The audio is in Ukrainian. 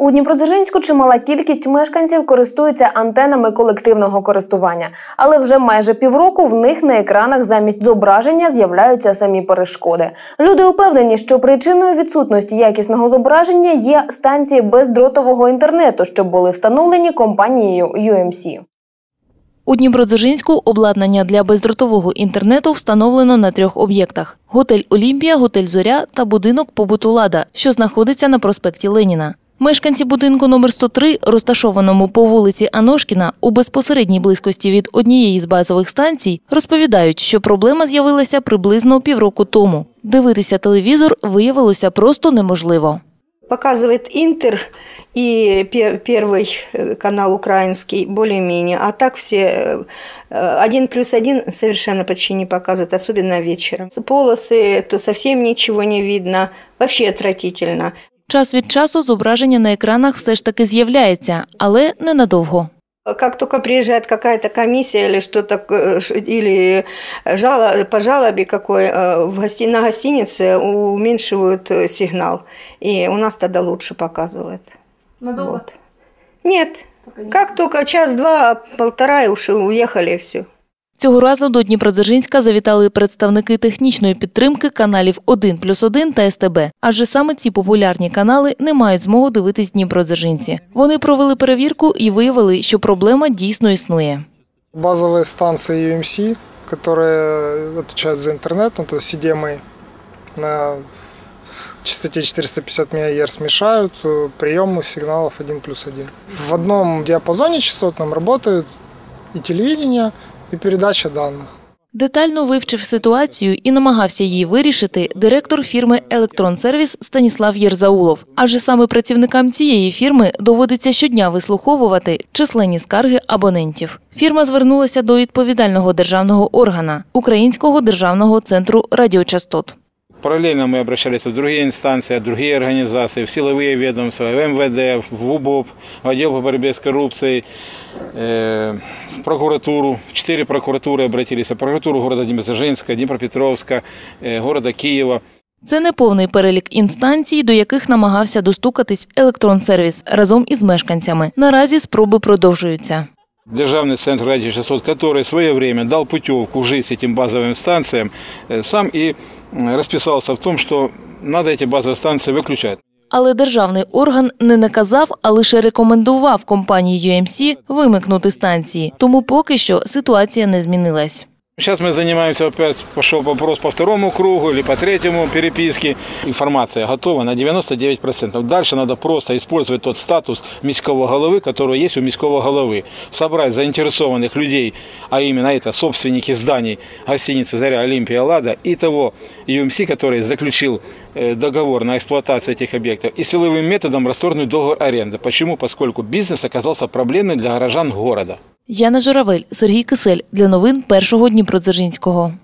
У Дніпродзержинську чимала кількість мешканців користуються антенами колективного користування, але вже майже півроку в них на екранах замість зображення з'являються самі перешкоди. Люди упевнені, що причиною відсутності якісного зображення є станції бездротового інтернету, що були встановлені компанією UMC. У Дніпродзержинську обладнання для бездротового інтернету встановлено на трьох об'єктах: готель Олімпія, готель Зоря та будинок побуту Лада, що знаходиться на проспекті Леніна. Мешканці будинку номер 103, розташованому по вулиці Аношкіна, у безпосередній близькості від однієї з базових станцій, розповідають, що проблема з'явилася приблизно півроку тому. Дивитися телевізор виявилося просто неможливо. Показывает Интер и пер- первый э, канал украинский более-менее, а так все э, один плюс один совершенно почти не показывает, особенно вечером. Полосы, то совсем ничего не видно, вообще отвратительно. Час від часу зображення на екранах все ж таки з'являється, але ненадовго. Как только приезжает какая-то комиссия или что-то, э, ш- или жало, по жалобе какой, э, в гости, на гостинице уменьшивают э, сигнал, и у нас тогда лучше показывает. Надолго? Вот. Нет. Как только час-два, полтора и уж и уехали, и все. Цього разу до Дніпродзержинська завітали представники технічної підтримки каналів 1 плюс 1 та СТБ, адже саме ці популярні канали не мають змогу дивитись Дніпродзержинці. Вони провели перевірку і виявили, що проблема дійсно існує. Базовые станции UMC, которые отвечают за интернет, ну, это CDMA, на частоте 450 МГц мешают э, приему сигналов 1 плюс 1. В одном диапазоне частотном работают и телевидение, и передача даних. Детально вивчив ситуацію і намагався її вирішити директор фірми Електронсервіс Станіслав Єрзаулов. Адже саме працівникам цієї фірми доводиться щодня вислуховувати численні скарги абонентів. Фірма звернулася до відповідального державного органа Українського державного центру радіочастот. Параллельно мы обращались в другие инстанции, в другие организации, в силовые ведомства, в МВД, в УБОП, в отдел по борьбе с коррупцией, э, в прокуратуру. В четыре прокуратуры обратились. В прокуратуру города Днепродзержинска, Днепропетровска, э, города Киева. Це не повний перелік інстанцій, до яких намагався достукатись електронсервіс разом із мешканцями. Наразі спроби продовжуються. Державный центр радиочастот, который в свое время дал путевку жить с этим базовым станциям, э, сам и м, расписался в том, что надо эти базовые станции выключать. Але державний орган не наказав, а лише рекомендував компанії UMC вимикнути станції. Тому поки що ситуація не змінилась. Сейчас мы занимаемся, опять пошел вопрос по второму кругу или по третьему переписке. Информация готова на 99%. Дальше надо просто использовать тот статус міського головы, который есть у міського головы. Собрать заинтересованных людей, а именно это собственники зданий гостиницы «Заря», «Олимпия», «Лада» и того UMC, который заключил э, договор на эксплуатацию этих объектов, и силовым методом расторгнуть договор аренды. Почему? Поскольку бизнес оказался проблемным для горожан города. Яна Журавель, Сергій Кисель для новин першого Дніпродзержинського.